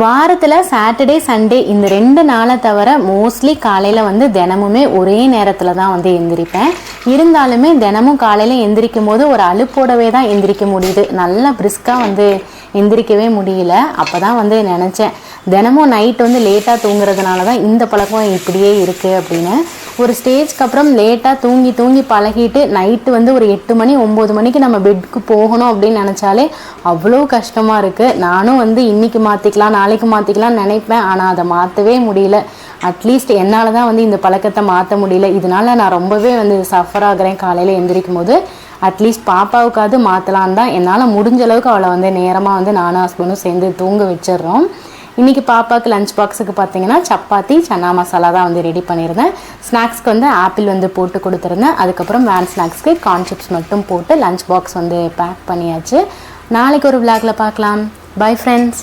வாரத்தில் Saturday Sunday இந்த ரெண்டு நாளை தவிர மோஸ்ட்லி காலையில் வந்து தினமுமே ஒரே நேரத்தில் தான் வந்து எந்திரிப்பேன். இருந்தாலுமே தினமும் காலையில் எந்திரிக்கும் போது ஒரு அலுப்போடவே தான் எந்திரிக்க முடியுது. நல்லா பிரிஸ்காக வந்து எந்திரிக்கவே முடியல. அப்போ தான் வந்து நினச்சேன். தினமும் நைட் வந்து லேட்டாக தூங்குறதுனால தான் இந்த பழக்கம் இப்படியே இருக்குது அப்படின்னு. ஒரு ஸ்டேஜ்க்கு அப்புறம் லேட்டாக தூங்கி தூங்கி பழகிட்டு நைட்டு வந்து ஒரு எட்டு மணி ஒம்பது மணிக்கு நம்ம பெட்க்கு போகணும் அப்படின்னு நினச்சாலே அவ்வளோ கஷ்டமாக இருக்குது நானும் வந்து இன்னைக்கு மாற்றிக்கலாம் நாளைக்கு மாற்றிக்கலாம் நினைப்பேன். ஆனால் அதை மாற்றவே முடியல. அட்லீஸ்ட் என்னால் தான் வந்து இந்த பழக்கத்தை மாற்ற முடியல. இதனால நான் ரொம்பவே வந்து சஃபர் ஆகிறேன். காலையில் எந்திரிக்கும் போது அட்லீஸ்ட் பாப்பாவுக்காவது மாற்றலான் தான் என்னால் முடிஞ்ச அளவுக்கு அவளை வந்து நேரமாக வந்து நானும் ஹஸ்பண்டும் சேர்ந்து தூங்க வச்சிடுறோம். இன்றைக்கி பாப்பாவுக்கு லஞ்ச் பாக்ஸுக்கு பார்த்தீங்கன்னா சப்பாத்தி சன்னா மசாலா தான் வந்து ரெடி பண்ணியிருந்தேன். ஸ்நாக்ஸ்க்கு வந்து ஆப்பிள் வந்து போட்டு கொடுத்துருந்தேன். அதுக்கப்புறம் வேன் ஸ்நாக்ஸ்க்கு கார்ன் சிப்ஸ் மட்டும் போட்டு லஞ்ச் பாக்ஸ் வந்து பேக் பண்ணியாச்சு. நாளைக்கு ஒரு விளாகில் பார்க்கலாம். Bye friends